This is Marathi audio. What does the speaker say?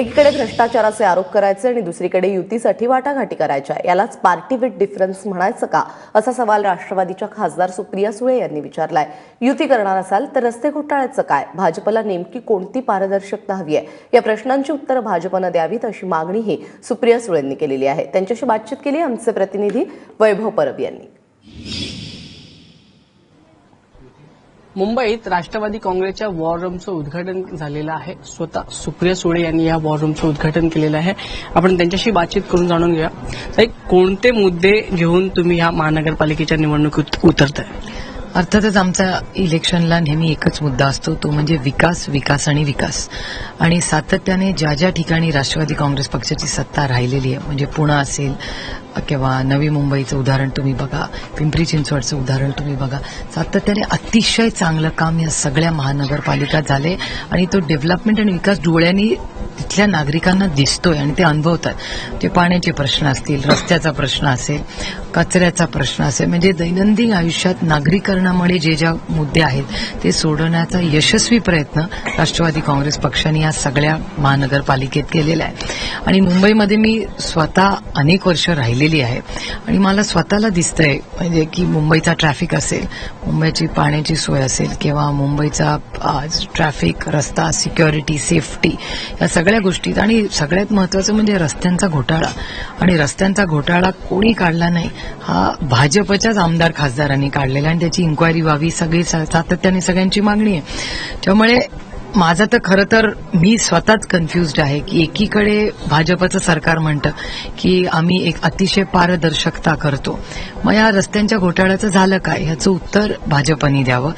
एकीकडे भ्रष्टाचाराचे आरोप करायचे आणि दुसरीकडे युतीसाठी वाटाघाटी करायच्या. यालाच पार्टी विथ डिफरन्स म्हणायचं का? असा सवाल राष्ट्रवादीच्या खासदार सुप्रिया सुळे यांनी विचारलाय. युती करणार असाल तर रस्ते घोटाळ्याचं काय? भाजपला नेमकी कोणती पारदर्शकता हवी आहे? या प्रश्नांची उत्तरं भाजपनं द्यावीत अशी मागणीही सुप्रिया सुळेंनी केलेली आहे. त्यांच्याशी बातचीत केली आमचे प्रतिनिधी वैभव परब यांनी. मुंबईत राष्ट्रवादी काँग्रेसच्या वॉर रूमचं उद्घाटन झालेलं आहे. स्वतः सुप्रिया सुळे यांनी या वॉर रूमचं उद्घाटन केलेलं आहे. आपण त्यांच्याशी बातचीत करून जाणून घेऊया. कोणते मुद्दे घेऊन तुम्ही या महानगरपालिकेच्या निवडणुकीत उतरताय? अर्थातच आमचा इलेक्शनला नेहमी एकच मुद्दा असतो तो म्हणजे विकास विकास आणि विकास. आणि सातत्याने ज्या ज्या ठिकाणी राष्ट्रवादी काँग्रेस पक्षाची सत्ता राहिलेली आहे म्हणजे पुणे असेल किंवा नवी मुंबईचं उदाहरण तुम्ही बघा पिंपरी चिंचवडचं उदाहरण तुम्ही बघा सातत्याने अतिशय चांगलं काम या सगळ्या महानगरपालिका झाले आणि तो डेव्हलपमेंट आणि विकास डोळ्यांनी तिथल्या नागरिकांना दिसतोय आणि ते अनुभवतात. ते पाण्याचे प्रश्न असतील रस्त्याचा प्रश्न असेल कचऱ्याचा प्रश्न असेल म्हणजे दैनंदिन आयुष्यात नागरीकरणामुळे जे ज्या मुद्दे आहेत ते सोडवण्याचा यशस्वी प्रयत्न राष्ट्रवादी काँग्रेस पक्षाने या सगळ्या महानगरपालिकेत केलेला आहे. आणि मुंबईमध्ये मी स्वतः अनेक वर्ष राहिलेली आहे. आणि मला स्वतःला दिसतंय म्हणजे की मुंबईचा ट्रॅफिक असेल मुंबईची पाण्याची सोय असेल किंवा मुंबईचा ट्रॅफिक रस्ता सिक्युरिटी सेफ्टी या सगळ्या गोष्टीत. आणि सगळ्यात महत्वाचं म्हणजे रस्त्यांचा घोटाळा. आणि रस्त्यांचा घोटाळा कोणी काढला नाही हा भाजपच्याच आमदार खासदारांनी काढलेला आणि त्याची इन्क्वायरी व्हावी सगळी सातत्याने सगळ्यांची मागणी आहे. त्यामुळे माझं तर खरं तर मी स्वतःच कन्फ्युज्ड आहे की एकीकडे भाजपचं सरकार म्हणतं की आम्ही एक अतिशय पारदर्शकता करतो. मग या रस्त्यांच्या घोटाळ्याचं झालं काय? ह्याचं उत्तर भाजपनी द्यावं.